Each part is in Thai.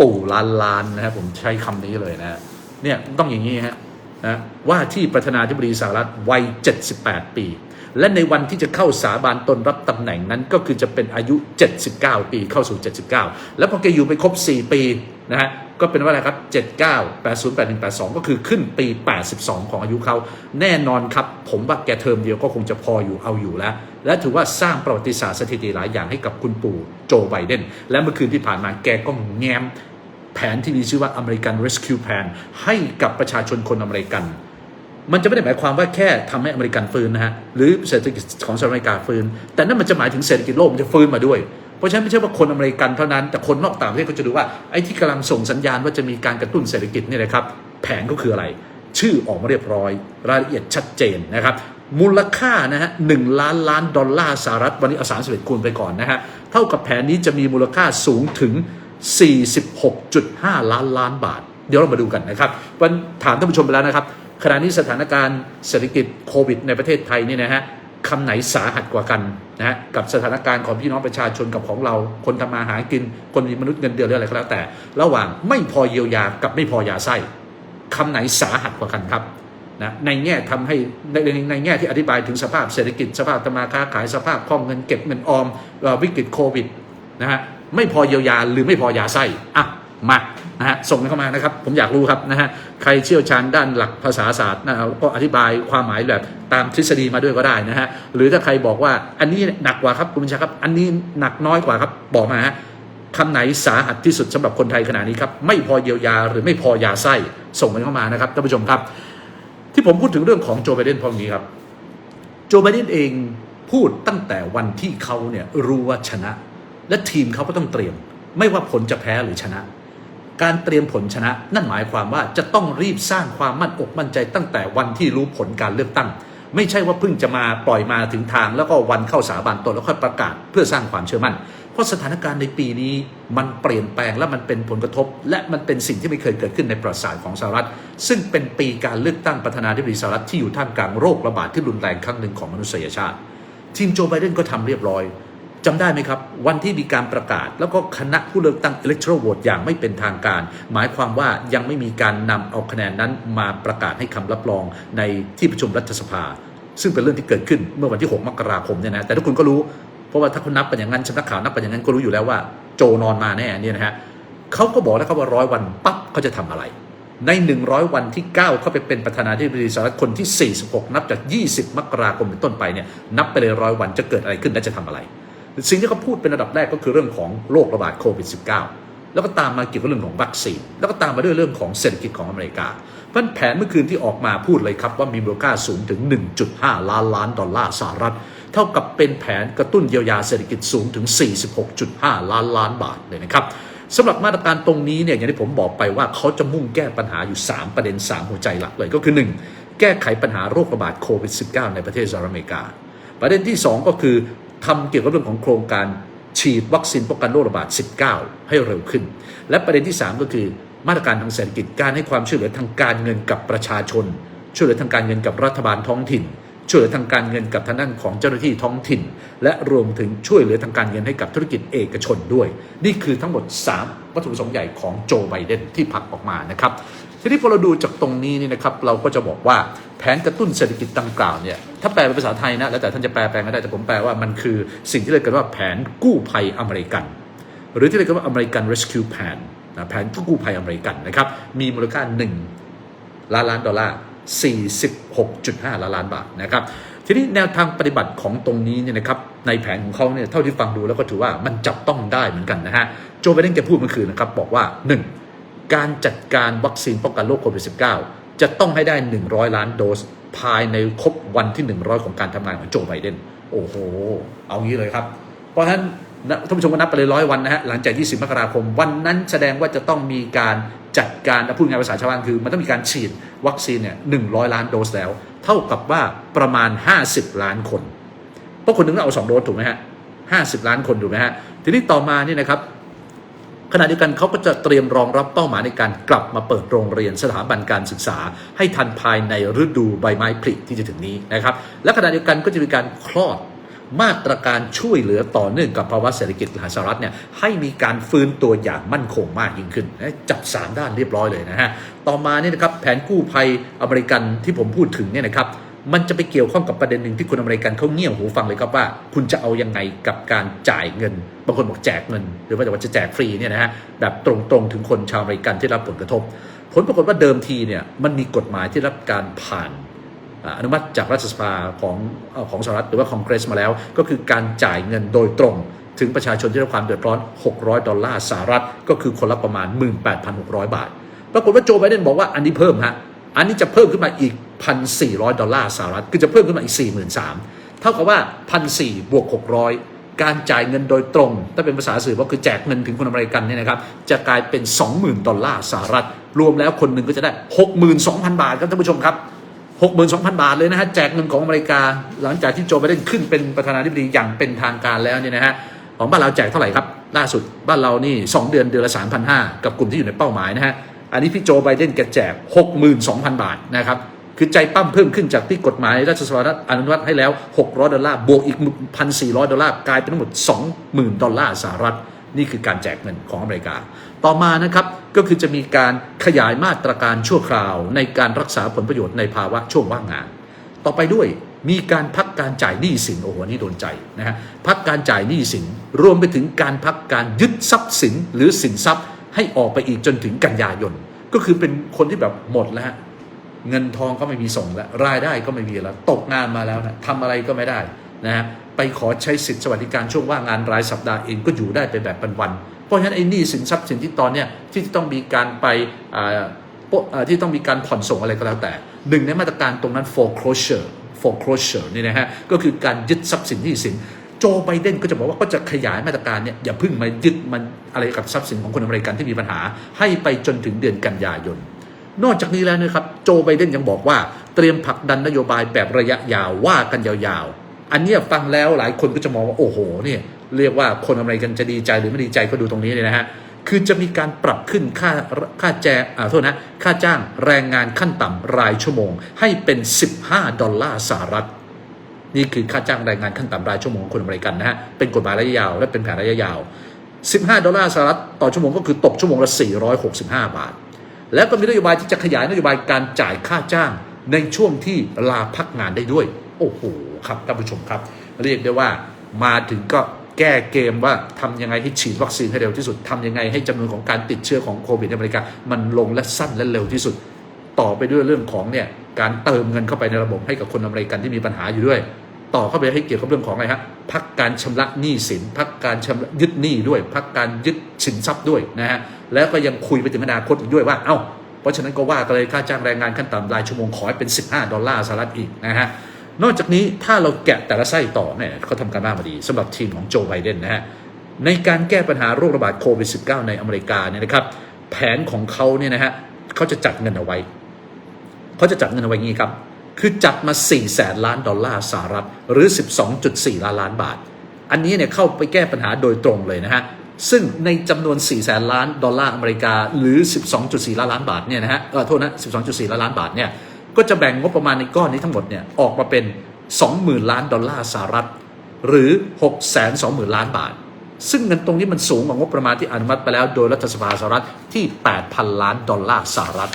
ปู่ล้านล้านนะครับผมใช้คำนี้เลยนะเนี่ยต้องอย่างนี้ฮะนะว่าที่ประธานาธิบดีสหรัฐวัย 78 ปี และในวันที่จะเข้าสาบานตนรับตำแหน่งนั้นก็คือจะเป็นอายุ 79 ปีเข้าสู่ 79 แล้วพอแกอยู่ไปครบ 4 ปีนะฮะก็เป็นว่าอะไรครับ 79 80 81 82 ก็คือขึ้นปี 82 ของอายุเขาแน่นอนครับ ผมว่าแกเทอมเดียวก็คงจะพออยู่เอาอยู่แล้ว และถือว่าสร้างประวัติศาสตร์สถิติหลายอย่างให้กับคุณปู่โจไบเดนและเมื่อคืนที่ผ่านมาแกก็แง้ม แผนที่มีชื่อว่า American Rescue Plan ให้กับประชาชนคนอเมริกัน มันจะไม่ได้หมายความว่าแค่ทำให้อเมริกันฟื้นนะฮะหรือเศรษฐกิจของสหรัฐอเมริกาฟื้น แต่นั่นมันจะหมายถึงเศรษฐกิจโลกมันจะฟื้นมาด้วยเพราะฉะนั้นไม่ใช่ว่าคนอเมริกันเท่านั้นแต่คนนอกต่างประเทศก็จะดูว่าไอ้ที่กำลังส่งสัญญาณว่าจะมีการกระตุ้นเศรษฐกิจเนี่ยนะครับ แผนก็คืออะไร ชื่อออกมาเรียบร้อย รายละเอียดชัดเจนนะครับ มูลค่านะฮะหนึ่งล้านล้านดอลลาร์สหรัฐวันนี้เอาสามสิบเอ็ดคูณไปก่อนนะฮะ เท่ากับแผนนี้จะมีมูลค่าสูงถึง 46.5 ล้านล้านบาท เดี๋ยวเรามาดูกันนะครับวันถามท่านผู้ชมไปแล้วนะครับขณะนี้สถานการณ์เศรษฐกิจโควิดในประเทศไทยนี่นะฮะคำไหนสาหัสกว่ากันนะฮะกับสถานการณ์ของพี่น้องประชาชนกับของเรา คนทำมาหากิน คนมีมนุษย์เงินเดือนหรืออะไรก็แล้วแต่ ระหว่างไม่พอเยียวยากับไม่พอยาไส้คำไหนสาหัสกว่ากันครับนะในแง่ทำให้ในในแง่ที่อธิบายถึงสภาพเศรษฐกิจสภาพธรรมาค้าขายสภาพคล่องเงินเก็บเงินออมวิกฤตโควิดนะฮะ ไม่พอเยียวยาหรือไม่พอยาไส้อะมานะฮะส่งเข้ามานะครับ ผมอยากรู้ครับนะฮะใครเชี่ยวชาญด้านหลักภาษาศาสตร์นะก็อธิบายความหมายแบบตามทฤษฎีมาด้วยก็ได้นะฮะหรือถ้าใครบอกว่าอันนี้หนักกว่าครับคุณบัญชาครับ อันนี้หนักน้อยกว่าครับบอกมาฮะคำไหนสาหัสที่สุดสำหรับคนไทยขณะนี้ครับไม่พอเยียวยาหรือไม่พอยาไส้ส่งกันเข้ามานะครับท่านผู้ชมครับ ที่ผมพูดถึงเรื่องของโจไบเดนพราะงี้ครับ โจไบเดนเองพูดตั้งแต่วันที่เขาเนี่ยรู้ว่าชนะ และทีมเขาก็ต้องเตรียม ไม่ว่าผลจะแพ้หรือชนะ การเตรียมผลชนะ นั่นหมายความว่าจะต้องรีบสร้างความมั่นอกมั่นใจตั้งแต่วันที่รู้ผลการเลือกตั้ง ไม่ใช่ว่าเพิ่งจะมาปล่อยมาถึงทาง แล้วก็วันเข้าสาบานตนแล้วค่อยประกาศ เพื่อสร้างความเชื่อมั่น เพราะสถานการณ์ในปีนี้มันเปลี่ยนแปลงและมันเป็นผลกระทบ และมันเป็นสิ่งที่ไม่เคยเกิดขึ้นในประวัติศาสตร์ของสหรัฐ ซึ่งเป็นปีการเลือกตั้งประธานาธิบดีสหรัฐที่อยู่ท่ามกลางโรคระบาดที่รุนแรงครั้งหนึ่งของมนุษยชาติ ทีมโจไบเดนก็ทำเรียบร้อย จำได้ไหมครับ วันที่มีการประกาศ แล้วก็คณะผู้เลือกตั้ง electoral vote อย่างไม่เป็นทางการ หมายความว่ายังไม่มีการนำเอาคะแนนนั้นมาประกาศให้คำรับรองในที่ประชุมรัฐสภา ซึ่งเป็นเรื่องที่เกิดขึ้นเมื่อวันที่ 6 มกราคมเนี่ยนะแต่ทุกคนก็รู้เพราะว่าถ้าเขานับเป็นอย่างนั้นสำนักข่าวนับเป็นอย่างนั้นก็รู้อยู่แล้วว่า โจนอนมาแน่เนี่ยนะฮะเขาก็บอกแล้วครับว่าร้อยวันปั๊บเขาจะทำอะไร ใน 100 วันที่ 9 เข้าไปเป็นประธานาธิบดีสหรัฐคนที่ 46 นับจาก 20 มกราคมเป็นต้นไปเนี่ยนับไปเลยร้อยวันจะเกิดอะไรขึ้นและจะทำอะไร สิ่งที่เขาพูดเป็นระดับแรกก็คือเรื่องของโรคระบาดโควิด -19 แล้วก็ตามมาเกี่ยวกับเรื่องของวัคซีน แล้วก็ตามมาด้วยเรื่องของเศรษฐกิจของอเมริกาเพราะฉะนั้นแผนเมื่อคืนที่ออกมาพูดเลยครับว่ามีมูลค่าสูงถึง 1.5 ล้านล้านดอลลาร์สหรัฐ เท่ากับเป็นแผนกระตุ้นเยียวยาเศรษฐกิจสูงถึง 46.5 ล้านล้านบาทเลยนะครับสำหรับมาตรการตรงนี้เนี่ยอย่างที่ผมบอกไปว่าเขาจะมุ่งแก้ปัญหาอยู่ 3 ประเด็น 3 หัวใจหลักเลยก็คือ 1. แก้ไขปัญหาโรคระบาดโควิด -19 ในประเทศสหรัฐอเมริกา ประเด็นที่ 2 ก็คือ ทำเกี่ยวกับเรื่องของโครงการฉีดวัคซีนป้องกันโรคระบาด 19 ให้เร็วขึ้น และประเด็นที่ 3 ก็คือมาตรการทางเศรษฐกิจการให้ความช่วยเหลือทางการเงินกับประชาชน ช่วยเหลือทางการเงินกับรัฐบาลท้องถิ่น ช่วยเหลือทางการเงินกับทางด้านของเจ้าหน้าที่ท้องถิ่น และรวมถึงช่วยเหลือทางการเงินให้กับธุรกิจเอกชนด้วย นี่คือทั้งหมด 3 วัตถุประสงค์ใหญ่ของโจไบเดนที่ผลักออกมานะครับ ทีนี้พอเราดูจากตรงนี้นี่นะครับเราก็จะบอกว่าแผนกระตุ้นเศรษฐกิจดังกล่าวเนี่ยถ้าแปลเป็นภาษาไทยนะแล้วแต่ท่านจะแปลแปลก็ได้แต่ผมแปลว่ามันคือสิ่งที่เรียกกันว่าแผนกู้ภัยอเมริกัน หรือที่เรียกกันว่า American Rescue Plan นะแผนกู้ภัยอเมริกันนะครับมีมูลค่า 1 ล้านล้านดอลลาร์ 46.5 ล้านล้านบาทนะครับทีนี้แนวทางปฏิบัติของตรงนี้เนี่ยนะครับในแผนของเขาเนี่ยเท่าที่ฟังดูแล้วก็ถือว่ามันจับต้องได้เหมือนกันนะฮะโจไบเดนแกพูดเมื่อคืนนะครับบอกว่า 1. การจัดการวัคซีนป้องกันโรคโควิด -19 จะต้องให้ได้ 100 ล้านโดส ภายในครบวันที่ 100 ของการทำงานของโจไบเดนโอ้โห เอางี้เลยครับ เพราะฉะนั้นท่านผู้ชมก็นับไปเลยร้อยวันนะฮะหลังจาก 20 มกราคม วันนั้นแสดงว่าจะต้องมีการจัดการพูดง่ายภาษาชาวบ้านคือ มันต้องมีการฉีดวัคซีนเนี่ย100ล้านโดสแล้ว เท่ากับว่าประมาณ 50 ล้านคน เพราะคนหนึงต้องเอา 2 โดสถูกไหมฮะ50ล้านคนถูกไหมฮะทีนี้ต่อมาเนี่ยนะครับ ขณะเดียวกันเขาก็จะเตรียมรองรับเป้าหมายในการกลับมาเปิดโรงเรียนสถาบันการศึกษา ให้ทันภายในฤดูใบไม้ผลิที่จะถึงนี้นะครับ และขณะเดียวกันก็จะมีการคลอดมาตรการช่วยเหลือต่อเนื่องกับภาวะเศรษฐกิจสหรัฐเนี่ยให้มีการฟื้นตัวอย่างมั่นคงมากยิ่งขึ้น จับสามด้านเรียบร้อยเลยนะฮะ ต่อมาเนี่ยนะครับแผนกู้ภัยอเมริกันที่ผมพูดถึงเนี่ยนะครับ มันจะไปเกี่ยวข้องกับประเด็นหนึ่งที่คนอเมริกันเขาเงี่ยวหูฟังเลยครับว่า คุณจะเอายังไงกับการจ่ายเงินบางคนบอกแจกเงิน หรือว่าจะว่าจะแจกฟรีเนี่ยนะฮะแบบตรงๆถึงคนชาวอเมริกันที่รับผลกระทบ ผลปรากฏว่าเดิมทีเนี่ยมันมีกฎหมายที่รับการผ่านอนุมัติจากรัฐสภาของของสหรัฐหรือว่าคองเกรสมาแล้ว ก็คือการจ่ายเงินโดยตรง ถึงประชาชนที่ได้รับความเดือดร้อน 600 ดอลลาร์สหรัฐ ก็คือคนละประมาณ 18,600 บาท ปรากฏว่าโจไบเดนบอกว่าอันนี้เพิ่มฮะอันนี้จะเพิ่มขึ้นมาอีก 1,400 ดอลลาร์สหรัฐคือจะเพิ่มขึ้นมาอีก 43,000 เท่ากับว่า 1,400บวก600 การจ่ายเงินโดยตรง ถ้าเป็นภาษาสื่อก็คือแจกเงินถึงคนอเมริกันเนี่ยนะครับจะกลายเป็น 20,000 ดอลลาร์สหรัฐ รวมแล้วคนหนึ่งก็จะได้ 62,000 บาทครับท่านผู้ชมครับ62,000 บาทเลยนะฮะแจกเงินของอเมริกา หลังจากที่โจไบเดนขึ้นเป็นประธานาธิบดีอย่างเป็นทางการแล้วเนี่ยนะฮะของบ้านเราแจกเท่าไหร่ครับ ล่าสุดบ้านเรานี่ 2 เดือนเดือนละ 3,500 กับกลุ่มที่อยู่ในเป้าหมายนะฮะอันนี้พี่โจไบเดนแกแจก 62,000 บาทนะครับ คือใจปั้มเพิ่มขึ้นจากที่กฎหมายรัฐสภาอนุมัติให้แล้ว 600 ดอลลาร์บวกอีก 1,400 ดอลลาร์กลายเป็นทั้งหมด 20,000 ดอลลาร์สหรัฐ นี่คือการแจกเงินของอเมริกา ต่อมานะครับก็คือจะมีการขยายมาตรการชั่วคราว ในการรักษาผลประโยชน์ในภาวะช่วงว่างงาน ต่อไปด้วยมีการพักการจ่ายหนี้สินโอ้โหอันนี่โดนใจนะฮะพักการจ่ายหนี้สินรวมไปถึงการพักการยึดทรัพย์สินหรือสินทรัพย์ให้ออกไปอีกจนถึงกันยายน ก็คือเป็นคนที่แบบหมดแล้ว เงินทองก็ไม่มีส่งแล้วรายได้ก็ไม่มีแล้ว ตกงานมาแล้วนะทำอะไรก็ไม่ได้นะฮะไปขอใช้สิทธิสวัสดิการช่วงว่างงานรายสัปดาห์เองก็อยู่ได้ไปแบบวันๆเพราะฉะนั้นไอ้นี้สินทรัพย์สินที่ตอนเนี้ยที่ต้องมีการไปอ่าที่ต้องมีการผ่อนส่งอะไรก็แล้วแต่หนึ่งในมาตรการตรงนั้น foreclosure foreclosure นี่นะฮะก็คือการยึดทรัพย์สินหนี้สินโจไบเดนก็จะบอกว่าก็จะขยายมาตรการเนี่ยอย่าพิ่งมายึดมันอะไรกับทรัพย์สินของคนอเมริกันที่มีปัญหา ให้ไปจนถึงเดือนกันยายน นอกจากนี้แล้วนะครับโจไบเดนยังบอกว่าเตรียมผลักดันนโยบายแบบระยะยาวว่ากันยาวๆ อันนี้ฟังแล้วหลายคนก็จะมองว่าโอ้โหเนี่ยเรียกว่าคนอเมริกันจะดีใจหรือไม่ดีใจก็ดูตรงนี้เลยนะฮะคือจะมีการปรับขึ้นค่าค่าแจอ่าโทษนะค่าจ้างแรงงานขั้นต่ำรายชั่วโมง ให้เป็น 15 ดอลลาร์สหรัฐ นี่คือค่าจ้างแรงงานขั้นต่ำรายชั่วโมงของคนอเมริกันนะฮะเป็นกฎหมายระยะยาว และเป็นแผนระยะยาว 15 ดอลลาร์สหรัฐต่อชั่วโมงก็คือตกชั่วโมงละ 465 บาท แล้วก็มีนโยบายที่จะขยายนโยบายการจ่ายค่าจ้าง ในช่วงที่ลาพักงานได้ด้วย โอ้โหครับท่านผู้ชมครับ เรียกได้ว่ามาถึงก็แก้เกมว่าทำยังไงให้ฉีดวัคซีนให้เร็วที่สุดทำยังไงให้จำนวนของการติดเชื้อของโควิดในอเมริกา มันลงและสั้นและเร็วที่สุด ต่อไปด้วยเรื่องของเนี่ยการเติมเงินเข้าไปในระบบให้กับคนอเมริกันที่มีปัญหาอยู่ด้วย ต่อเข้าไปให้เกี่ยวกับเรื่องของอะไรฮะพักการชำระหนี้สินพักการชำระยึดหนี้ด้วยพักการยึดสินทรัพย์ด้วยนะฮะแล้วก็ยังคุยไปถึงอนาคตอีกด้วยว่าเอ้าเพราะฉะนั้นก็ว่ากันเลยค่าจ้างแรงงานขั้นต่ำรายชั่วโมงขอให้เป็น 15 ดอลลาร์สหรัฐอีกนะฮะนอกจากนี้ถ้าเราแกะแต่ละไส้ต่อเนี่ยเขาทำการบ้านมาดีสำหรับทีมของโจไบเดนนะฮะในการแก้ปัญหาโรคระบาดโควิด -19 ในอเมริกาเนี่ยนะครับแผนของเขาเนี่ยนะฮะเขาจะจัดเงินเอาไว้ เขาจะจัดเงินเอาไว้งี้ครับ คือจัดมา4แสนล้านดอลลาร์สหรัฐ หรือ 12.4 ล้านล้านบาท อันนี้เนี่ยเข้าไปแก้ปัญหาโดยตรงเลยนะฮะ ซึ่งในจำนวน4แสนล้านดอลลาร์อเมริกา หรือ 12.4 ล้านล้านบาทเนี่ยนะฮะเออโทษนะ 12.4 ล้านล้านบาทเนี่ย ก็จะแบ่งงบประมาณในก้อนนี้ทั้งหมดเนี่ยออกมาเป็น 20,000 ล้านดอลลาร์สหรัฐ หรือ 620,000 ล้านบาท ซึ่งเงินตรงนี้มันสูงกว่างบประมาณที่อนุมัติไปแล้วโดยรัฐสภาสหรัฐที่ 8,000 ล้านดอลลาร์สหรัฐ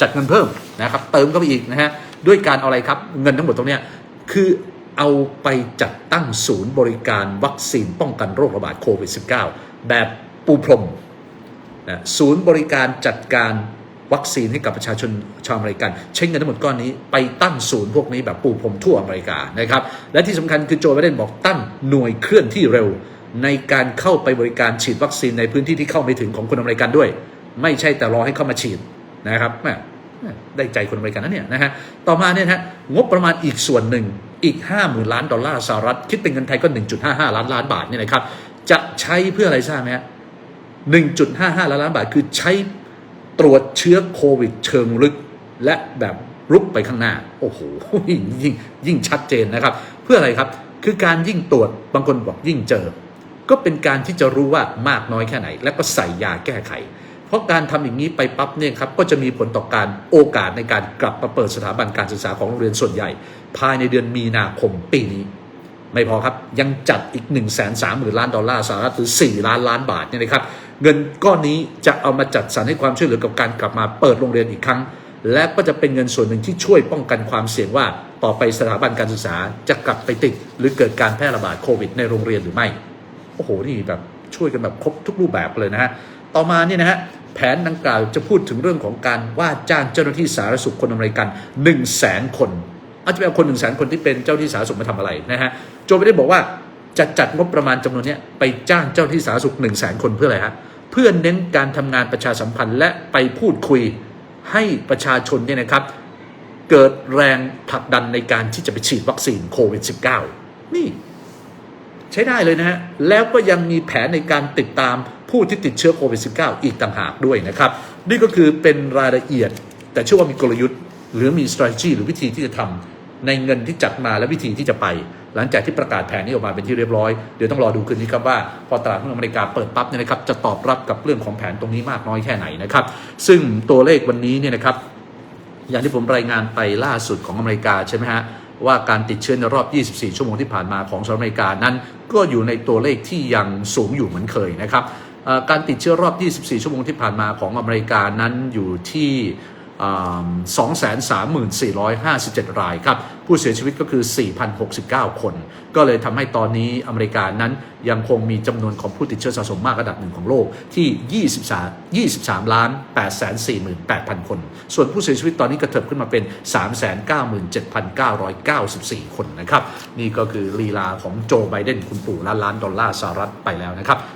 จัดเงินเพิ่มนะครับ เติมเข้าไปอีกนะฮะ ด้วยการเอาอะไรครับ เงินทั้งหมดตรงนี้คือเอาไปจัดตั้งศูนย์บริการวัคซีนป้องกันโรคระบาดโควิด -19 แบบปูพรมนะศูนย์บริการจัดการวัคซีนให้กับประชาชนชาวอเมริกัน ใช้เงินทั้งหมดก้อนนี้ไปตั้งศูนย์พวกนี้แบบปูพรมทั่วอเมริกานะครับ และที่สำคัญคือโจไบเดนบอกตั้งหน่วยเคลื่อนที่เร็ว ในการเข้าไปบริการฉีดวัคซีนในพื้นที่ที่เข้าไม่ถึงของคนอเมริกันด้วย ไม่ใช่แต่รอให้เข้ามาฉีดนะครับ ได้ใจคนอเมริกันนะเนี่ยนะฮะต่อมาเนี่ยฮะงบประมาณอีกส่วนหนึ่งอีก 5 0,000 ล้านดอลลาร์สหรัฐ คิดเป็นเงินไทยก็ 1.55 ล้านล้านบาทเนี่ยนะครับจะใช้เพื่ออะไรทราบไหมฮะ1.55 ล้านล้านบาทคือใช้ตรวจเชื้อโควิดเชิงลึกและแบบรุกไปข้างหน้า โอ้โหยิ่งยิ่งยิ่งชัดเจนนะครับ เพื่ออะไรครับคือการยิ่งตรวจบางคนบอกยิ่งเจอ ก็เป็นการที่จะรู้ว่ามากน้อยแค่ไหน แล้วก็ใส่ยาแก้ไข เพราะการทำอย่างนี้ไปปั๊บเนี่ยครับก็จะมีผลต่อการโอกาสในการกลับมาเปิดสถาบันการศึกษาของโรงเรียนส่วนใหญ่ ภายในเดือนมีนาคมปีนี้ ไม่พอครับยังจัดอีก 1 3 0 0 0 0ล้านดอลลาร์สหรัฐหรือ 4 ล้านล้านบาทเนี่ยนะครับเงินก้อนนี้จะเอามาจัดสรรให้ความช่วยเหลือกับการกลับมาเปิดโรงเรียนอีกครั้ง และก็จะเป็นเงินส่วนหนึ่งที่ช่วยป้องกันความเสี่ยงว่าต่อไปสถาบันการศึกษาจะกลับไปติด หรือเกิดการแพร่ระบาดโควิดในโรงเรียนหรือไม่โอ้โหนี่แบบช่วยกันแบบครบทุกรูปแบบเลยนะฮะต่อมาเนี่ยนะฮะ แผนดังกล่าวจะพูดถึงเรื่องของการว่าจ้างเจ้าหน้าที่สาธารณสุขคนอเมริกัน1 0 0 0 0แสนคนอาจจะเป็นคน1 0 0 0 0แสนคนที่เป็นเจ้าหน้าที่สาธารณสุขมาทำอะไรนะฮะโจไบเดนบอกว่าจะจัดงบประมาณจำนวนนี้ไปจ้างเจ้าหน้าที่สาธารณสุข1 0 0 0 0แสนคนเพื่ออะไรฮะเพื่อเน้นการทำงานประชาสัมพันธ์และไปพูดคุยให้ประชาชนเนี่ยนะครับเกิดแรงผลักดันในการที่จะไปฉีดวัคซีนโควิด -19 นี่ ใช้ได้เลยนะฮะแล้วก็ยังมีแผนในการติดตาม ผู้ที่ติดเชื้อโควิด -19 อีกต่างหากด้วยนะครับ นี่ก็คือเป็นรายละเอียด แต่เชื่อว่ามีกลยุทธ์ หรือมี strategy หรือวิธีที่จะทำในเงินที่จัดมาและวิธีที่จะไป หลังจากที่ประกาศแผนนี้ออกมาเป็นที่เรียบร้อย เดี๋ยวต้องรอดูคืนนี้ครับว่า พอตลาดหุ้นอเมริกาเปิดปั๊บเนี่ยนะครับจะตอบรับกับเรื่องของแผนตรงนี้มากน้อยแค่ไหนนะครับ ซึ่งตัวเลขวันนี้เนี่ยนะครับ อย่างที่ผมรายงานไปล่าสุดของอเมริกาใช่ไหมฮะว่าการติดเชื้อในรอบ 24 ชั่วโมงที่ผ่านมาของสหรัฐอเมริกานั้น ก็อยู่ในตัวเลขที่ยังสูงอยู่เหมือนเคยนะครับ การติดเชื้อรอบ 24 ชั่วโมงที่ผ่านมาของอเมริกานั้นอยู่ที่ 234,57 รายครับ ผู้เสียชีวิตก็คือ 4,069 คน ก็เลยทำให้ตอนนี้อเมริกานั้นยังคงมีจำนวนของผู้ติดเชื้อสะสมมากอันดับหนึ่งของโลกที่ 23 23ล้าน848,000 คน ส่วนผู้เสียชีวิตตอนนี้กระเถิบขึ้นมาเป็น 397,994 คนนะครับ นี่ก็คือลีลาของโจไบเดนคุณปู่ล้านล้านดอลลาร์สหรัฐไปแล้วนะครับ